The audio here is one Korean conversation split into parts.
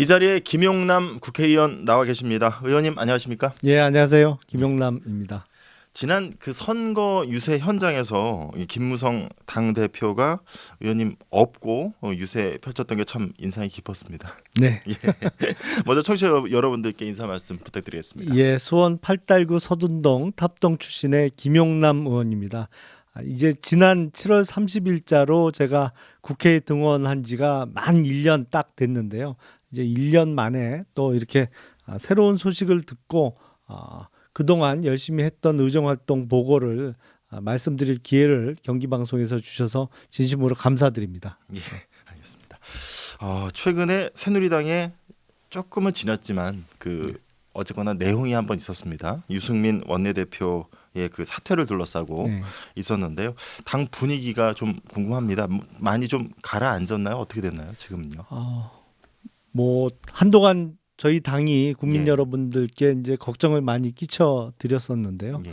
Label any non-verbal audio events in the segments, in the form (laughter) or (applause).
이 자리에 김용남 국회의원 나와 계십니다. 의원님 안녕하십니까? 예, 안녕하세요. 김용남입니다. 지난 그 선거 유세 현장에서 이 김무성 당 대표가 의원님 업고 어, 유세 펼쳤던 게 참 인상이 깊었습니다. 네. (laughs) 먼저 청취자 여러분들께 인사 말씀 부탁드리겠습니다. 예, 수원 팔달구 서둔동 탑동 출신의 김용남 의원입니다. 아, 이제 지난 7월 30일자로 제가 국회에 등원한 지가 만 1년 딱 됐는데요. 이제 1년 만에 또 이렇게 아, 새로운 소식을 듣고 아, 그동안 열심히 했던 의정 활동 보고를 아, 말씀드릴 기회를 경기 방송에서 주셔서 진심으로 감사드립니다. 예, 알겠습니다. 어, 최근에 새누리당에 조금은 지났지만 그 어쨌거나 내용이 한 번 있었습니다. 유승민 원내대표 의 그 사퇴를 둘러싸고 네. 있었는데요. 당 분위기가 좀 궁금합니다. 뭐, 많이 좀 가라앉았나요? 어떻게 됐나요? 지금은요? 어, 뭐 한동안 저희 당이 국민 예. 여러분들께 이제 걱정을 많이 끼쳐 드렸었는데요. 예.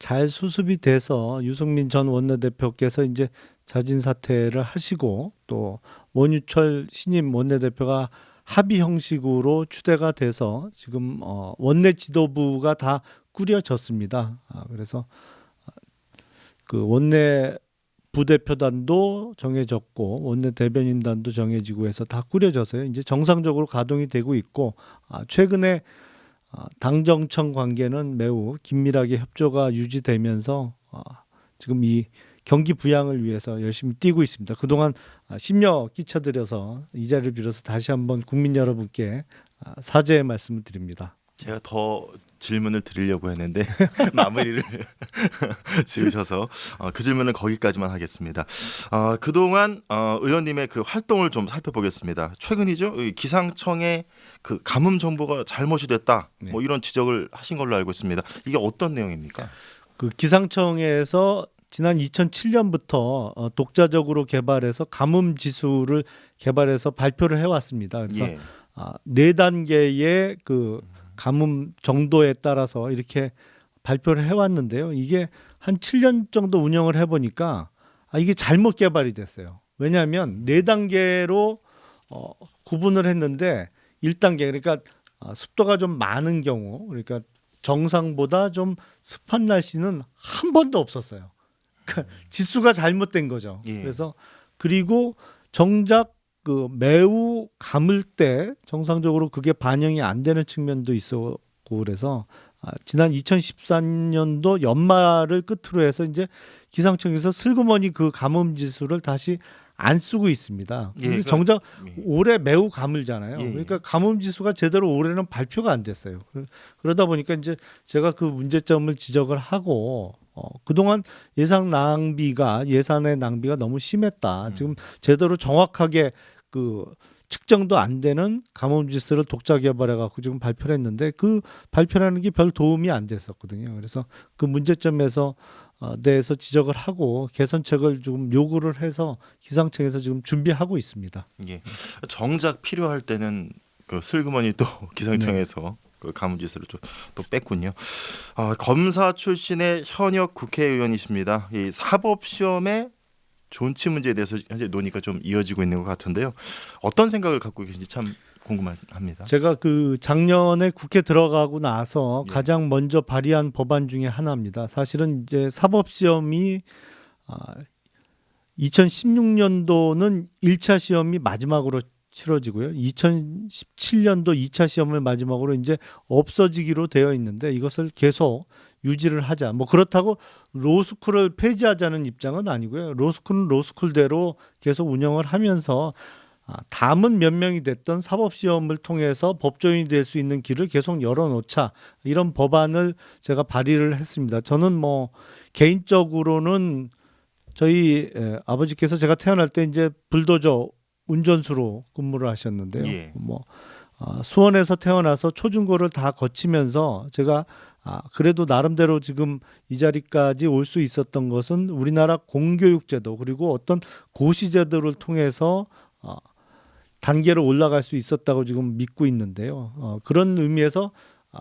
잘 수습이 돼서 유승민 전 원내대표께서 이제 자진 사퇴를 하시고 또 원유철 신임 원내대표가 합의 형식으로 추대가 돼서 지금 어, 원내 지도부가 다 꾸려졌습니다. 아, 그래서 그 원내 부대표단도 정해졌고 원내 대변인단도 정해지고 해서 다 꾸려져서요. 이제 정상적으로 가동이 되고 있고 아, 최근에 아, 당정청 관계는 매우 긴밀하게 협조가 유지되면서 아, 지금 이 경기 부양을 위해서 열심히 뛰고 있습니다. 그동안 아, 심려 끼쳐드려서 이 자리를 빌어서 다시 한번 국민 여러분께 아, 사죄의 말씀을 드립니다. 제가 더 질문을 드리려고 했는데 (laughs) 마무리를 (laughs) 지으셔서 어, 그 질문은 거기까지만 하겠습니다. 어, 그동안 어, 의원님의 그 활동을 좀 살펴보겠습니다. 최근이죠. 이 기상청의 그 가뭄 정보가 잘못이 됐다. 네. 뭐 이런 지적을 하신 걸로 알고 있습니다. 이게 어떤 내용입니까? 그 기상청에서 지난 2007년부터 어, 독자적으로 개발해서 가뭄 지수를 개발해서 발표를 해왔습니다. 그래서 예. 아, 네 단계의 그 가뭄 정도에 따라서 이렇게 발표를 해왔는데요. 이게 한 7년 정도 운영을 해보니까 아, 이게 잘못 개발이 됐어요. 왜냐하면 네 단계로 어, 구분을 했는데 1단계 그러니까 아, 습도가 좀 많은 경우 그러니까 정상보다 좀 습한 날씨는 한 번도 없었어요. 그러니까 지수가 잘못된 거죠. 예. 그래서 그리고 정작 그 매우 감을 때 정상적으로 그게 반영이 안 되는 측면도 있었고 그래서 아, 지난 2014년도 연말을 끝으로 해서 이제 기상청에서 슬그머니 그 가뭄 지수를 다시 안 쓰고 있습니다. 예, 그러니까- 정작 예. 올해 매우 가물잖아요. 예, 예. 그러니까 가뭄 지수가 제대로 올해는 발표가 안 됐어요. 그- 그러다 보니까 이제 제가 그 문제점을 지적을 하고 어, 그동안 예상 낭비가 예산의 낭비가 너무 심했다. 음. 지금 제대로 정확하게 그 측정도 안 되는 가뭄 지수를 독자 개발해 갖고 지금 발표를 했는데 그 발표라는 게 별 도움이 안 됐었거든요. 그래서 그 문제점에서 어, 대해서 지적을 하고 개선책을 좀 요구를 해서 기상청에서 지금 준비하고 있습니다. 예. 정작 필요할 때는 그 슬그머니 또 (laughs) 기상청에서 그 가뭄지수를 좀또 뺐군요. 아, 검사 출신의 현역 국회의원이십니다. 이 사법 시험의 존치 문제에 대해서 현재 논의가 좀 이어지고 있는 것 같은데요. 어떤 생각을 갖고 계신지 참 궁금합니다. 제가 그 작년에 국회 들어가고 나서 예. 가장 먼저 발의한 법안 중에 하나입니다. 사실은 이제 사법 시험이 아 2016년도는 1차 시험이 마지막으로 치러지고요. 2017년도 2차 시험을 마지막으로 이제 없어지기로 되어 있는데 이것을 계속 유지를 하자. 뭐 그렇다고 로스쿨을 폐지하자는 입장은 아니고요. 로스쿨은 로스쿨대로 계속 운영을 하면서 아, 담은 몇 명이 됐던 사법 시험을 통해서 법조인이 될 수 있는 길을 계속 열어놓자 이런 법안을 제가 발의를 했습니다. 저는 뭐 개인적으로는 저희 에, 아버지께서 제가 태어날 때 이제 불도저 운전수로 근무를 하셨는데요. 예. 뭐 아, 수원에서 태어나서 초중고를 다 거치면서 제가 아, 그래도 나름대로 지금 이 자리까지 올 수 있었던 것은 우리나라 공교육제도 그리고 어떤 고시제도를 통해서 어, 단계로 올라갈 수 있었다고 지금 믿고 있는데요. 어, 그런 의미에서 아,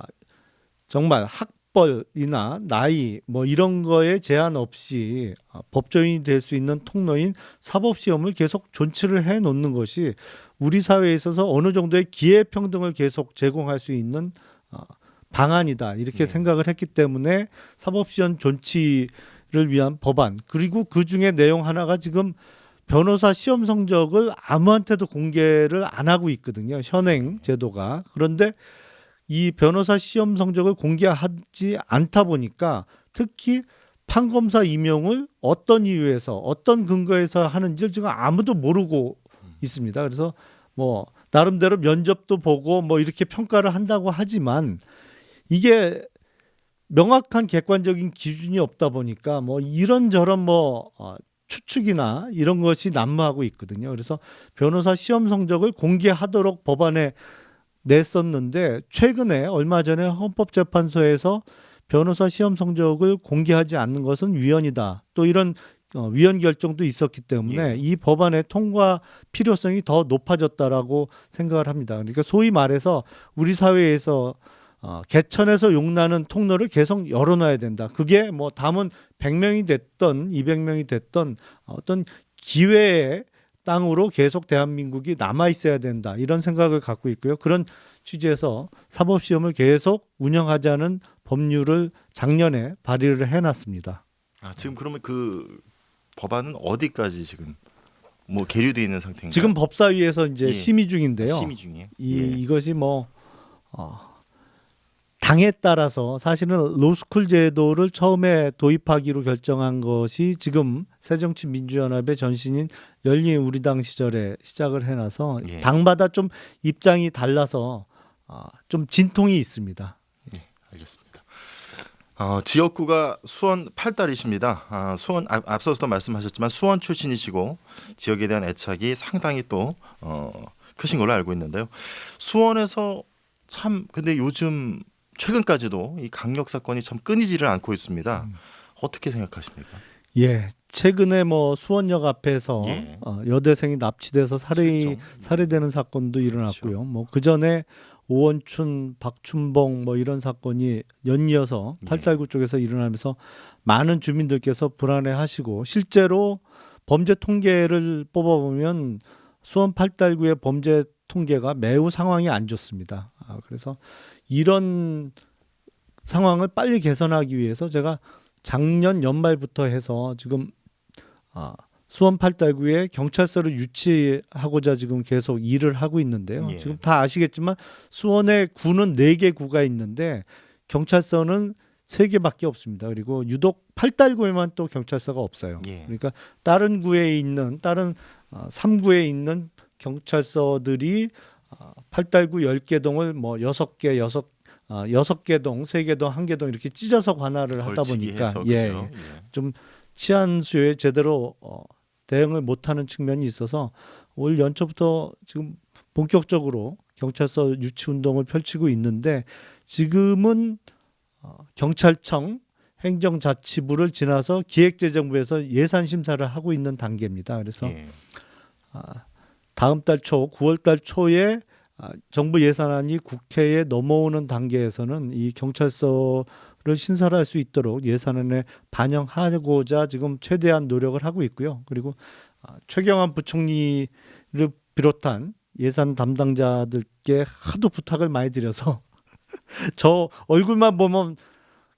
정말 학벌이나 나이 뭐 이런 거에 제한 없이 아, 법조인이 될 수 있는 통로인 사법 시험을 계속 존치를 해 놓는 것이 우리 사회에 있어서 어느 정도의 기회 평등을 계속 제공할 수 있는 어, 방안이다. 이렇게 네. 생각을 했기 때문에 사법시험 존치를 위한 법안 그리고 그 중에 내용 하나가 지금 변호사 시험 성적을 아무한테도 공개를 안 하고 있거든요. 현행 제도가. 그런데 이 변호사 시험 성적을 공개하지 않다 보니까 특히 판검사 임용을 어떤 이유에서 어떤 근거에서 하는지를 지금 아무도 모르고 있습니다. 그래서 뭐 나름대로 면접도 보고 뭐 이렇게 평가를 한다고 하지만 이게 명확한 객관적인 기준이 없다 보니까 뭐 이런저런 뭐 어, 추측이나 이런 것이 난무하고 있거든요. 그래서 변호사 시험 성적을 공개하도록 법안에 냈었는데 최근에 얼마 전에 헌법재판소에서 변호사 시험 성적을 공개하지 않는 것은 위헌이다. 또 이런 어, 위헌 결정도 있었기 때문에 예. 이 법안의 통과 필요성이 더 높아졌다라고 생각을 합니다. 그러니까 소위 말해서 우리 사회에서 어, 개천에서 용나는 통로를 계속 열어놔야 된다. 그게 뭐 담은 100명이 됐던 200명이 됐던 어떤 기회의 땅으로 계속 대한민국이 남아 있어야 된다. 이런 생각을 갖고 있고요. 그런 취지에서 사법 시험을 계속 운영하자는 법률을 작년에 발의를 해놨습니다. 아, 지금 그러면 그 법안은 어디까지 지금 뭐 계류돼 있는 상태인가요? 지금 법사위에서 이제 예. 심의 중인데요. 심의 중이에요. 이 예. 이것이 뭐 어, 당에 따라서 사실은 로스쿨 제도를 처음에 도입하기로 결정한 것이 지금 새정치민주연합의 전신인 열린 우리당 시절에 시작을 해놔서 예. 당마다 좀 입장이 달라서 어, 좀 진통이 있습니다. 알겠습니다. 어, 지역구가 수원 팔달이십니다. 아, 수원 앞, 앞서서도 말씀하셨지만 수원 출신이시고 지역에 대한 애착이 상당히 또 어, 크신 걸로 알고 있는데요. 수원에서 참 근데 요즘 최근까지도 이 강력 사건이 참 끊이지를 않고 있습니다. 음. 어떻게 생각하십니까? 예, 최근에 뭐 수원역 앞에서 예. 어, 여대생이 납치돼서 살해 실종. 살해되는 사건도 일어났고요. 뭐그 전에 오원춘, 박춘봉 뭐 이런 사건이 연이어서 예. 팔달구 쪽에서 일어나면서 많은 주민들께서 불안해하시고 실제로 범죄 통계를 뽑아보면 수원 팔달구의 범죄 통계가 매우 상황이 안 좋습니다. 아, 그래서 이런 상황을 빨리 개선하기 위해서 제가 작년 연말부터 해서 지금 아, 수원 팔달구에 경찰서를 유치하고자 지금 계속 일을 하고 있는데요. 예. 지금 다 아시겠지만 수원에 구는 네 개 구가 있는데 경찰서는 세 개밖에 없습니다. 그리고 유독 팔달구에만 또 경찰서가 없어요. 예. 그러니까 다른 구에 있는 다른 어, 3구에 있는 경찰서들이 어, 팔달구 10개 동을 뭐 6개, 6 어, 6개 동, 3개 동, 1개 동 이렇게 찢어서 관할을 하다 보니까 해서 예, 그죠? 좀 치안 수요에 제대로 어, 대응을 못하는 측면이 있어서 올 연초부터 지금 본격적으로 경찰서 유치 운동을 펼치고 있는데 지금은 어, 경찰청 행정자치부를 지나서 기획재정부에서 예산 심사를 하고 있는 단계입니다. 그래서 예. 아, 다음 달 초, 9월 달 초에 아, 정부 예산안이 국회에 넘어오는 단계에서는 이 경찰서 를 신설할 수 있도록 예산안에 반영하고자 지금 최대한 노력을 하고 있고요. 그리고 아, 최경환 부총리를 비롯한 예산 담당자들께 하도 부탁을 많이 드려서 (laughs) 저 얼굴만 보면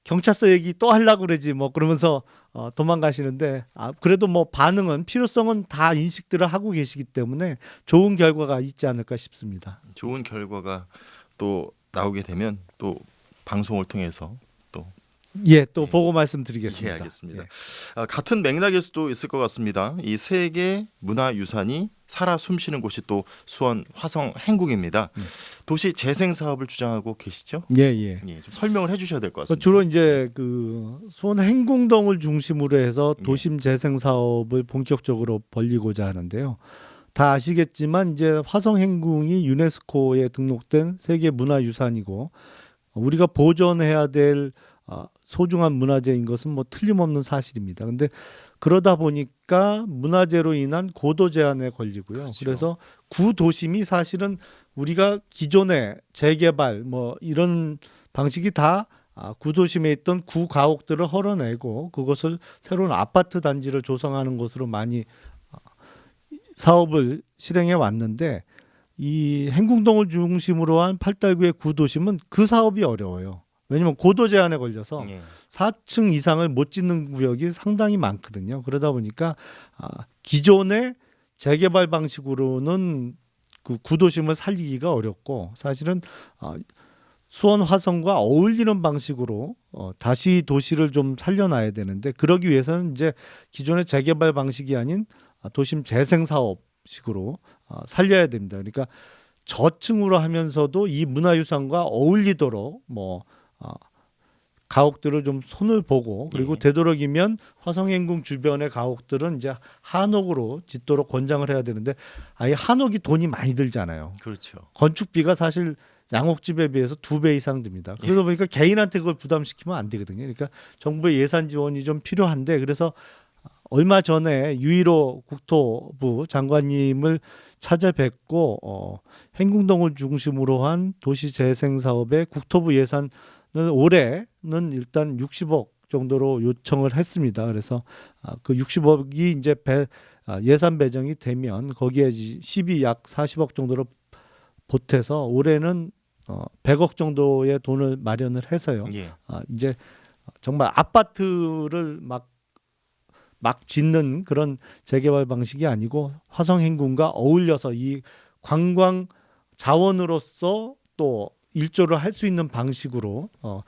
경찰서 얘기 또 하려고 그러지 뭐 그러면서 어, 도망가시는데 아, 그래도 뭐 반응은 필요성은 다 인식들을 하고 계시기 때문에 좋은 결과가 있지 않을까 싶습니다. 좋은 결과가 또 나오게 되면 또 방송을 통해서 또 예, 또 예. 보고 말씀드리겠습니다. 예, 알겠습니다. 예. 아, 같은 맥락일 수도 있을 것 같습니다. 이 세계 문화유산이 살아 숨쉬는 곳이 또 수원 화성 행궁입니다. 음. 도시 재생 사업을 주장하고 계시죠? 예, 예. 예, 좀 설명을 해주셔야 될것그 같습니다. 주로 이제 그 수원 행궁동을 중심으로 해서 예. 도심 재생 사업을 본격적으로 벌리고자 하는데요. 다 아시겠지만 이제 화성 행궁이 유네스코에 등록된 세계 문화유산이고 우리가 보존해야 될 아, 소중한 문화재인 것은 뭐 틀림없는 사실입니다. 근데 그러다 보니까 문화재로 인한 고도 제한에 걸리고요. 그렇죠. 그래서 구도심이 사실은 우리가 기존의 재개발 뭐 이런 방식이 다 아, 구도심에 있던 구가옥들을 헐어내고 그것을 새로운 아파트 단지를 조성하는 것으로 많이 아, 사업을 실행해 왔는데 이 행궁동을 중심으로 한 팔달구의 구도심은 그 사업이 어려워요. 왜냐면 고도 제한에 걸려서 예. 4층 이상을 못 짓는 구역이 상당히 많거든요. 그러다 보니까 아, 기존의 재개발 방식으로는 그 구도심을 살리기가 어렵고 사실은 아, 수원 화성과 어울리는 방식으로 어, 다시 도시를 좀 살려놔야 되는데 그러기 위해서는 이제 기존의 재개발 방식이 아닌 아, 도심 재생 사업식으로 아, 살려야 됩니다. 그러니까 저층으로 하면서도 이 문화유산과 어울리도록 뭐 아, 가옥들을 좀 손을 보고 그리고 예. 되도록이면 화성행궁 주변의 가옥들은 이제 한옥으로 짓도록 권장을 해야 되는데 아예 한옥이 돈이 많이 들잖아요. 그렇죠. 건축비가 사실 양옥집에 비해서 두 배 이상 듭니다. 그러다 보니까 개인한테 그걸 부담시키면 안 되거든요. 그러니까 정부의 예산 지원이 좀 필요한데 그래서 얼마 전에 유일호 국토부 장관님을 찾아뵙고 어, 행궁동을 중심으로 한 도시 재생 사업에 국토부 예산을 올해는 일단 60억 정도로 요청을 했습니다. 그래서 아, 그 60억이 이제 배, 아, 예산 배정이 되면 거기에 10이 약 40억 정도로 보태서 올해는 어, 100억 정도의 돈을 마련을 해서요. 예. 아, 이제 정말 아파트를 막, 막 짓는 그런 재개발 방식이 아니고 화성행궁과 어울려서 이 관광 자원으로서 또 일조를 할 수 있는 방식으로 어,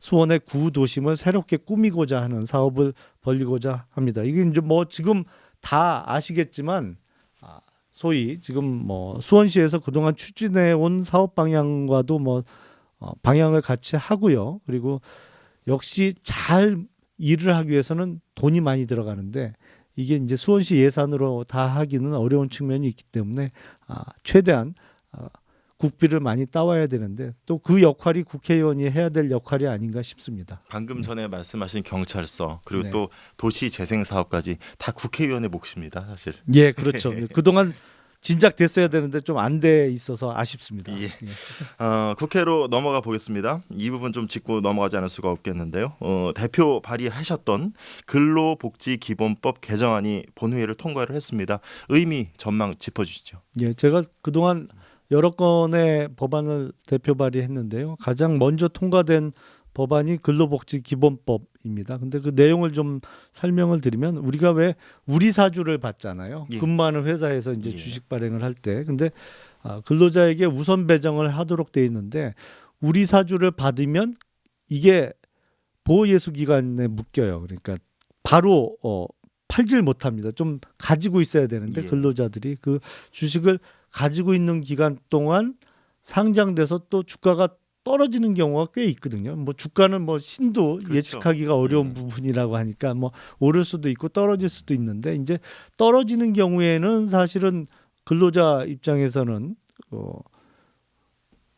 수원의 구도심을 새롭게 꾸미고자 하는 사업을 벌리고자 합니다. 이게 이제 뭐 지금 다 아시겠지만 아, 소위 지금 뭐 수원시에서 그동안 추진해 온 사업 방향과도 뭐 어, 방향을 같이 하고요. 그리고 역시 잘 일을 하기 위해서는 돈이 많이 들어가는데 이게 이제 수원시 예산으로 다 하기는 어려운 측면이 있기 때문에 아, 최대한 아, 국비를 많이 따와야 되는데 또 그 역할이 국회의원이 해야 될 역할이 아닌가 싶습니다. 방금 전에 말씀하신 경찰서 그리고 네. 또 도시 재생 사업까지 다 국회의원의 몫입니다, 사실. 예, 그렇죠. (laughs) 그동안 진작 됐어야 되는데 좀 안 돼 있어서 아쉽습니다. 예. 예. 어, 국회로 넘어가 보겠습니다. 이 부분 좀 짚고 넘어가지 않을 수가 없겠는데요. 어, 대표 발의하셨던 근로복지기본법 개정안이 본회의를 통과를 했습니다. 의미 전망 짚어주시죠. 예, 제가 그동안 여러 건의 법안을 대표 발의했는데요. 가장 먼저 통과된 법안이 근로복지기본법입니다. 근데 그 내용을 좀 설명을 드리면 우리가 왜 우리 사주를 받잖아요. 예. 근무하는 회사에서 이제 예. 주식 발행을 할 때. 근데 아, 근로자에게 우선 배정을 하도록 돼 있는데 우리 사주를 받으면 이게 보호예수 기간에 묶여요. 그러니까 바로 어 팔질 못합니다. 좀 가지고 있어야 되는데 예. 근로자들이 그 주식을 가지고 있는 기간 동안 상장돼서 또 주가가 떨어지는 경우가 꽤 있거든요. 뭐 주가는 뭐 신도 그렇죠. 예측하기가 어려운 음. 부분이라고 하니까 뭐 오를 수도 있고 떨어질 수도 있는데 이제 떨어지는 경우에는 사실은 근로자 입장에서는 어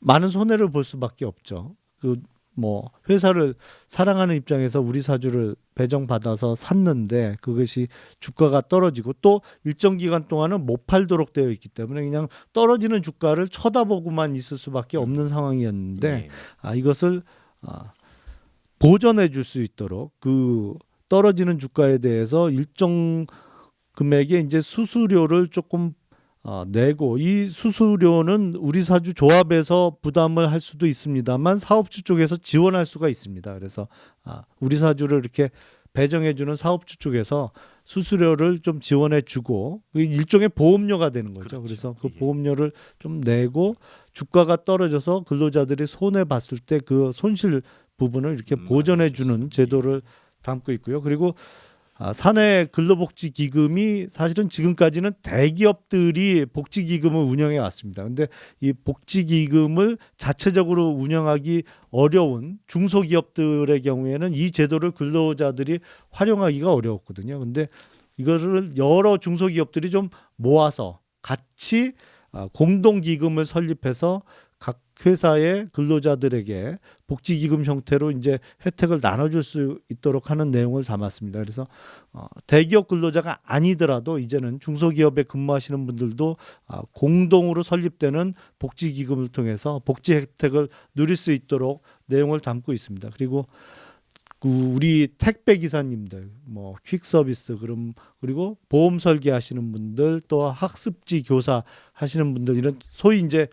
많은 손해를 볼 수밖에 없죠. 그 뭐 회사를 사랑하는 입장에서 우리 사주를 배정받아서 샀는데 그것이 주가가 떨어지고 또 일정 기간 동안은 못 팔도록 되어 있기 때문에 그냥 떨어지는 주가를 쳐다보고만 있을 수밖에 없는 상황이었는데 예. 아 이것을 아, 보전해 줄 수 있도록 그 떨어지는 주가에 대해서 일정 금액의 이제 수수료를 조금 어, 내고 이 수수료는 우리 사주 조합에서 부담을 할 수도 있습니다만 사업주 쪽에서 지원할 수가 있습니다. 그래서 아, 우리 사주를 이렇게 배정해 주는 사업주 쪽에서 수수료를 좀 지원해 주고 그 일종의 보험료가 되는 거죠. 그렇죠. 그래서그 예. 보험료를 좀 내고 주가가 떨어져서 근로자들이 손해 봤을 때 그 손실 부분을 이렇게 음, 보전해 알겠습니다. 주는 제도를 담고 있고요. 그리고 아, 사내 근로복지 기금이 사실은 지금까지는 대기업들이 복지 기금을 운영해 왔습니다. 근데 이 복지 기금을 자체적으로 운영하기 어려운 중소기업들의 경우에는 이 제도를 근로자들이 활용하기가 어려웠거든요. 근데 이거를 여러 중소기업들이 좀 모아서 같이 아, 공동 기금을 설립해서 각 회사의 근로자들에게 복지 기금 형태로 이제 혜택을 나눠줄 수 있도록 하는 내용을 담았습니다. 그래서 어, 대기업 근로자가 아니더라도 이제는 중소기업에 근무하시는 분들도 아, 공동으로 설립되는 복지 기금을 통해서 복지 혜택을 누릴 수 있도록 내용을 담고 있습니다. 그리고 그 우리 택배 기사님들, 뭐 퀵서비스 그럼 그리고 보험 설계하시는 분들 또 학습지 교사 하시는 분들 이런 소위 이제 아,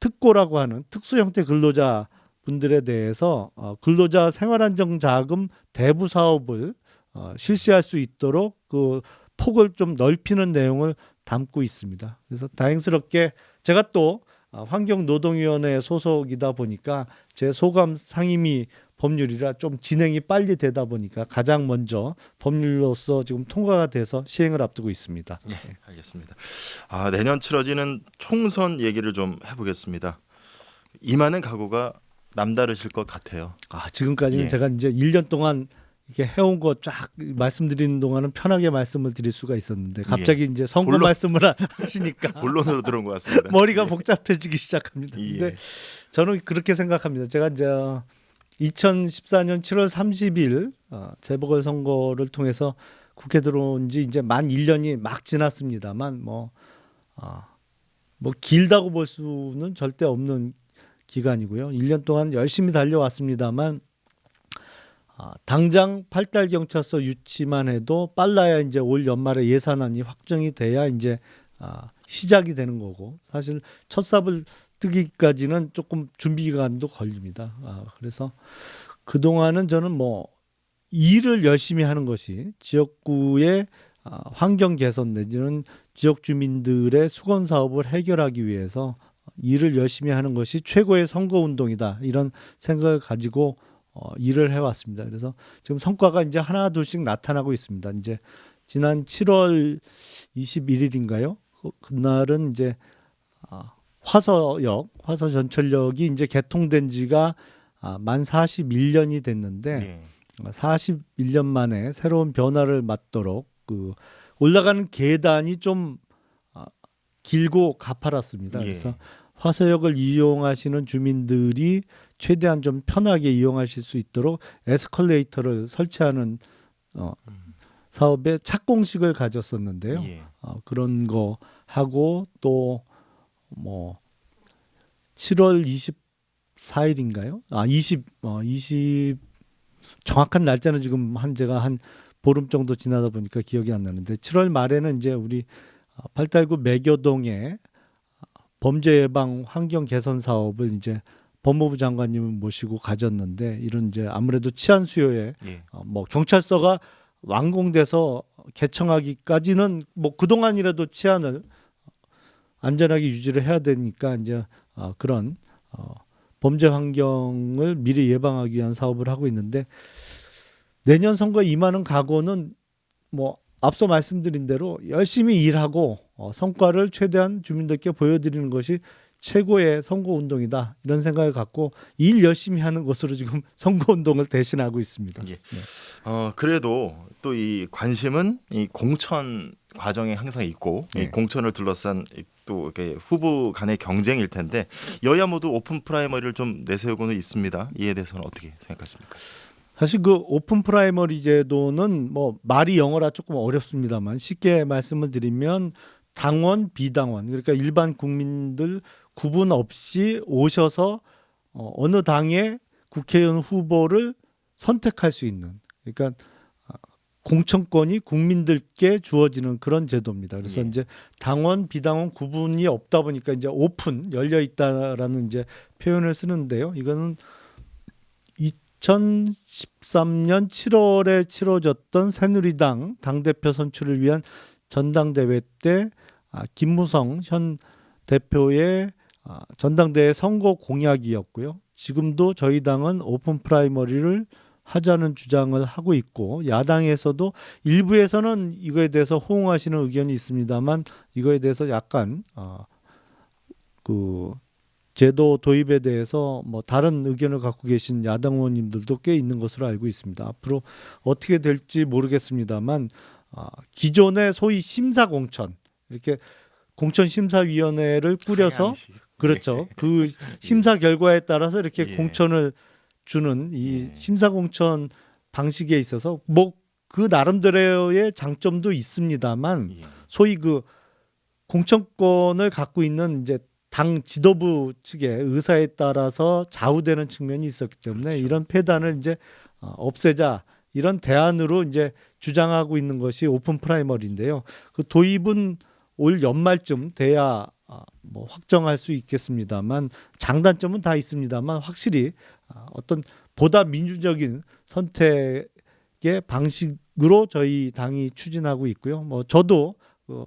특고라고 하는 특수 형태 근로자 분들에 대해서 어, 근로자 생활안정 자금 대부 사업을 어, 실시할 수 있도록 그 폭을 좀 넓히는 내용을 담고 있습니다. 그래서 다행스럽게 제가 또 어, 환경노동위원회 소속이다 보니까 제 소감 상임위 법률이라 좀 진행이 빨리 되다 보니까 가장 먼저 법률로서 지금 통과가 돼서 시행을 앞두고 있습니다. 예, 알겠습니다. 아, 내년 치러지는 총선 얘기를 좀 해보겠습니다. 임하는 각오가 남다르실 것 같아요. 아, 지금까지는 예. 제가 이제 1년 동안 이렇게 해온 거 쫙 말씀드리는 동안은 편하게 말씀을 드릴 수가 있었는데 갑자기 이제 선거 본론- 말씀을 하시니까 (laughs) 본론으로 들어온 것 같습니다. (laughs) 머리가 예. 복잡해지기 시작합니다. 예. 근데 저는 그렇게 생각합니다. 제가 이제 2014년 7월 30일 어, 재보궐 선거를 통해서 국회 들어온 지 이제 만 1년이 막 지났습니다만 뭐, 어, 뭐 길다고 볼 수는 절대 없는 기간이고요. 1년 동안 열심히 달려왔습니다만 아, 당장 팔달 경찰서 유치만 해도 빨라야 이제 올 연말에 예산안이 확정이 돼야 이제 아, 시작이 되는 거고 사실 첫 삽을 뜨기까지는 조금 준비 기간도 걸립니다. 아, 그래서 그 동안은 저는 뭐 일을 열심히 하는 것이 지역구의 아, 환경 개선 내지는 지역 주민들의 수건 사업을 해결하기 위해서 일을 열심히 하는 것이 최고의 선거 운동이다 이런 생각을 가지고 어, 일을 해왔습니다. 그래서 지금 성과가 이제 하나 둘씩 나타나고 있습니다. 이제 지난 7월 21일인가요? 그날은 이제 아, 화서역, 화서 전철역이 이제 개통된 지가 아, 만 41년이 됐는데 예. 41년 만에 새로운 변화를 맞도록 그 올라가는 계단이 좀 아, 길고 가파랐습니다. 예. 그래서 화서역을 이용하시는 주민들이 최대한 좀 편하게 이용하실 수 있도록 에스컬레이터를 설치하는 어, 사업에 착공식을 가졌었는데요. 예. 어, 그런 거 하고 또 뭐 7월 24일인가요? 아, 20, 어, 20 정확한 날짜는 지금 한 제가 한 보름 정도 지나다 보니까 기억이 안 나는데 7월 말에는 이제 우리 어, 팔달구 매교동에 범죄 예방 환경 개선 사업을 이제 법무부 장관님을 모시고 가졌는데 이런 이제 아무래도 치안 수요에 예. 어, 뭐 경찰서가 완공돼서 개청하기까지는 뭐 그동안이라도 치안을 안전하게 유지를 해야 되니까 이제 어, 그런 어, 범죄 환경을 미리 예방하기 위한 사업을 하고 있는데 내년 선거에 임하는 각오는 뭐 앞서 말씀드린 대로 열심히 일하고 어, 성과를 최대한 주민들께 보여드리는 것이 최고의 선거 운동이다 이런 생각을 갖고 일 열심히 하는 것으로 지금 (laughs) 선거 운동을 대신하고 있습니다. 예. 네. 어 그래도 또 이 관심은 이 공천 과정에 항상 있고 이 네. 공천을 둘러싼 이 또 이렇게 후보 간의 경쟁일 텐데 여야 모두 오픈 프라이머리를 좀 내세우고는 있습니다. 이에 대해서는 어떻게 생각하십니까? 사실 그 오픈 프라이머리 제도는 뭐 말이 영어라 조금 어렵습니다만 쉽게 말씀을 드리면 당원 비당원 그러니까 일반 국민들 구분 없이 오셔서 어, 어느 당의 국회의원 후보를 선택할 수 있는 그러니까 아, 공천권이 국민들께 주어지는 그런 제도입니다. 그래서 예. 이제 당원 비당원 구분이 없다 보니까 이제 오픈 열려 있다라는 이제 표현을 쓰는데요. 이거는 2013년 7월에 치러졌던 새누리당 당대표 선출을 위한 전당대회 때 아, 김무성 현 대표의 아, 전당대회 선거 공약이었고요. 지금도 저희 당은 오픈 프라이머리를 하자는 주장을 하고 있고 야당에서도 일부에서는 이거에 대해서 호응하시는 의견이 있습니다만 이거에 대해서 약간 아, 그 제도 도입에 대해서 뭐 다른 의견을 갖고 계신 야당 의원님들도 꽤 있는 것으로 알고 있습니다. 앞으로 어떻게 될지 모르겠습니다만 아, 기존의 소위 심사 공천 이렇게 공천 심사위원회를 꾸려서. 그렇죠. 그 (laughs) 심사 결과에 따라서 이렇게 예. 공천을 주는 이 예. 심사 공천 방식에 있어서 뭐 그 나름대로의 장점도 있습니다만 예. 소위 그 공천권을 갖고 있는 이제 당 지도부 측의 의사에 따라서 좌우되는 측면이 있었기 때문에 그렇죠. 이런 폐단을 이제 어, 없애자 이런 대안으로 이제 주장하고 있는 것이 오픈 프라이머리인데요. 그 도입은 올 연말쯤 돼야 아, 뭐 확정할 수 있겠습니다만 장단점은 다 있습니다만 확실히 아, 어떤 보다 민주적인 선택의 방식으로 저희 당이 추진하고 있고요. 뭐 저도 그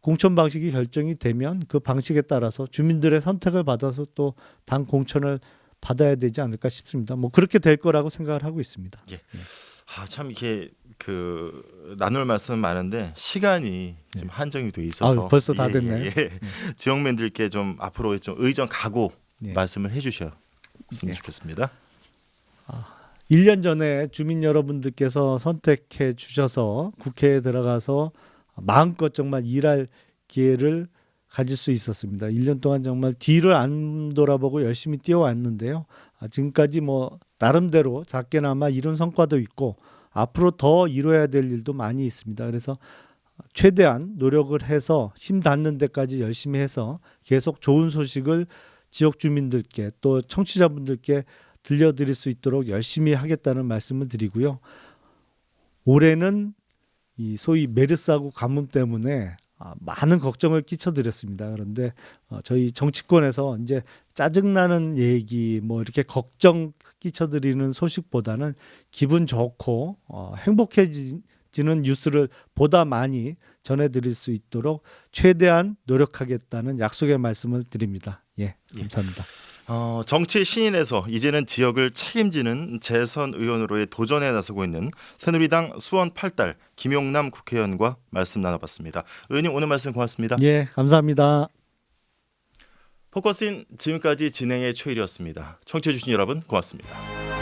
공천 방식이 결정이 되면 그 방식에 따라서 주민들의 선택을 받아서 또 당 공천을 받아야 되지 않을까 싶습니다. 뭐 그렇게 될 거라고 생각을 하고 있습니다. 아, 참 이렇게 그 나눌 말씀 많은데 시간이 좀 한정이 돼 있어서 네. 아유, 벌써 다 예, 됐네요. 예, 예. 지역민들께 좀 앞으로 좀 의정 각오 네. 말씀을 해주 셨으면 네. 좋겠습니다. 1년 전에 주민 여러분들께서 선택해 주셔서 국회에 들어가서 마음껏 정말 일할 기회를 가질 수 있었습니다. 1년 동안 정말 뒤를 안 돌아보고 열심히 뛰어왔는데요. 아, 지금까지 뭐 나름대로 작게나마 이룬 성과도 있고 앞으로 더 이뤄야 될 일도 많이 있습니다. 그래서 최대한 노력을 해서 힘 닿는 데까지 열심히 해서 계속 좋은 소식을 지역 주민들께 또 청취자분들께 들려드릴 수 있도록 열심히 하겠다는 말씀을 드리고요. 올해는 이 소위 메르스하고 가뭄 때문에 아, 많은 걱정을 끼쳐드렸습니다. 그런데 어, 저희 정치권에서 이제 짜증나는 얘기 뭐 이렇게 걱정 끼쳐드리는 소식보다는 기분 좋고 어, 행복해지는 뉴스를 보다 많이 전해드릴 수 있도록 최대한 노력하겠다는 약속의 말씀을 드립니다. 예, 감사합니다. 어, 정치 신인에서 이제는 지역을 책임지는 재선 의원으로의 도전에 나서고 있는 새누리당 수원 8달 김용남 국회의원과 말씀 나눠봤습니다. 의원님 오늘 말씀 고맙습니다. 예, 감사합니다. 포커스인 지금까지 진행의 최일이었습니다. 청취해주신 여러분 고맙습니다.